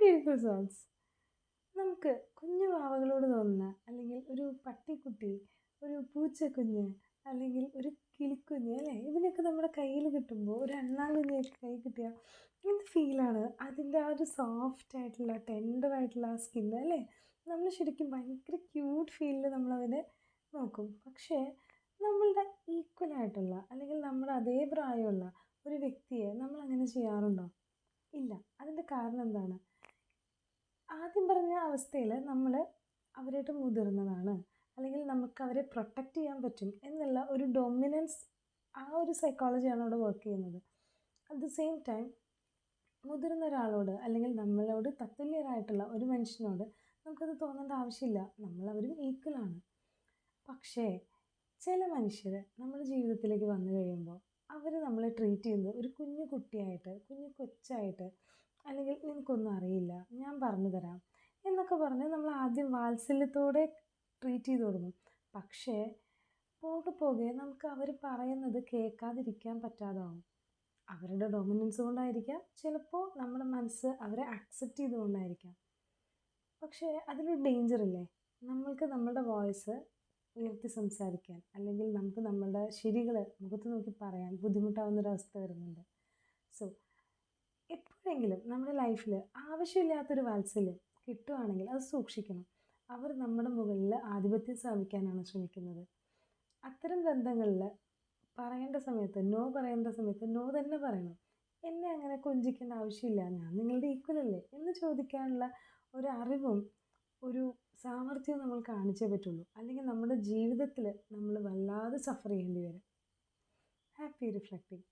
Beautiful songs നമുക്ക് കുഞ്ഞു വാവകളോട് തോന്നുന്ന അല്ലെങ്കിൽ ഒരു പട്ടിക്കുട്ടി ഒരു പൂച്ചക്കുഞ്ഞ് അല്ലെങ്കിൽ ഒരു കിളിക്കുഞ്ഞ് അല്ലേ? ഇതിനൊക്കെ നമ്മുടെ കയ്യിൽ കിട്ടുമ്പോൾ ഒരു അണ്ണാകുഞ്ഞൊക്കെ കൈ കിട്ടിയാൽ എന്ത് ഫീലാണ് അതിന്റെ ആ ഒരു സോഫ്റ്റ് ആയിട്ടുള്ള ടെൻഡർ ആയിട്ടുള്ള ആ സ്കിന്ന് അല്ലേ? നമ്മൾ ശരിക്കും ഭയങ്കര ക്യൂട്ട് ഫീലിൽ നമ്മളതിനെ നോക്കും. പക്ഷേ നമ്മളുടെ ഈക്വലായിട്ടുള്ള അല്ലെങ്കിൽ നമ്മുടെ അതേ പ്രായമുള്ള ഒരു വ്യക്തിയെ നമ്മൾ അങ്ങനെ ചെയ്യാറുണ്ടോ? ഇല്ല. അതിന്റെ കാരണം എന്താണ്? ആദ്യം പറഞ്ഞ അവസ്ഥയിൽ നമ്മൾ അവരായിട്ട് മുതിർന്നതാണ്. അല്ലെങ്കിൽ നമുക്ക് അവരെ പ്രൊട്ടക്റ്റ് ചെയ്യാൻ പറ്റും എന്നുള്ള ഒരു ഡൊമിനൻസ് ആ ഒരു സൈക്കോളജിയാണ് അവിടെ വർക്ക് ചെയ്യുന്നത്. അറ്റ് ദ സെയിം ടൈം മുതിർന്ന ഒരാളോട് അല്ലെങ്കിൽ നമ്മളോട് തത്തുല്യരായിട്ടുള്ള ഒരു മനുഷ്യനോട് നമുക്കത് തോന്നേണ്ട ആവശ്യമില്ല. നമ്മൾ അവരും ഈക്വലാണ് പക്ഷേ ചില മനുഷ്യർ നമ്മുടെ ജീവിതത്തിലേക്ക് വന്നു കഴിയുമ്പോൾ അവർ നമ്മളെ ട്രീറ്റ് ചെയ്യുന്നത് ഒരു കുഞ്ഞു കുട്ടിയായിട്ട് കുഞ്ഞു കൊച്ചായിട്ട് അല്ലെങ്കിൽ നിനക്കൊന്നും അറിയില്ല ഞാൻ പറഞ്ഞു തരാം എന്നൊക്കെ പറഞ്ഞ് നമ്മൾ ആദ്യം വാത്സല്യത്തോടെ ട്രീറ്റ് ചെയ്ത് തുടങ്ങും പക്ഷേ പോകെ പോകെ നമുക്ക് അവർ പറയുന്നത് കേൾക്കാതിരിക്കാൻ പറ്റാതാവും. അവരുടെ ഡൊമിനൻസ് കൊണ്ടായിരിക്കാം. ചിലപ്പോൾ നമ്മുടെ മനസ്സ് അവരെ അക്സെപ്റ്റ് ചെയ്തുകൊണ്ടായിരിക്കാം പക്ഷേ അതിലൊരു ഡേഞ്ചർ ഇല്ലേ? നമ്മൾക്ക് നമ്മളുടെ വോയിസ് ഉയർത്തി സംസാരിക്കാൻ അല്ലെങ്കിൽ നമുക്ക് നമ്മളുടെ ശരികൾ മുഖത്ത് നോക്കി പറയാൻ ബുദ്ധിമുട്ടാവുന്നൊരവസ്ഥ വരുന്നുണ്ട്. സോ എപ്പോഴെങ്കിലും നമ്മുടെ ലൈഫിൽ ആവശ്യമില്ലാത്തൊരു വാത്സല്യം കിട്ടുവാണെങ്കിൽ അത് സൂക്ഷിക്കണം. അവർ നമ്മുടെ മുകളിൽ ആധിപത്യം സ്ഥാപിക്കാനാണ് ശ്രമിക്കുന്നത്. അത്തരം ബന്ധങ്ങളിൽ പറയേണ്ട സമയത്ത് നോ പറയേണ്ട സമയത്ത് നോ തന്നെ പറയണം. എന്നെ അങ്ങനെ കൊഞ്ചിക്കേണ്ട ആവശ്യമില്ല. ഞാൻ നിങ്ങളുടെ ഈക്വൽ അല്ലേ? എന്ന് ചോദിക്കാനുള്ള ഒരു അറിവും ഒരു സാമർഥ്യവും നമ്മൾ കാണിച്ചേ പറ്റുള്ളൂ. അല്ലെങ്കിൽ നമ്മുടെ ജീവിതത്തിൽ നമ്മൾ വല്ലാതെ സഫർ ചെയ്യേണ്ടി വരും. Happy reflecting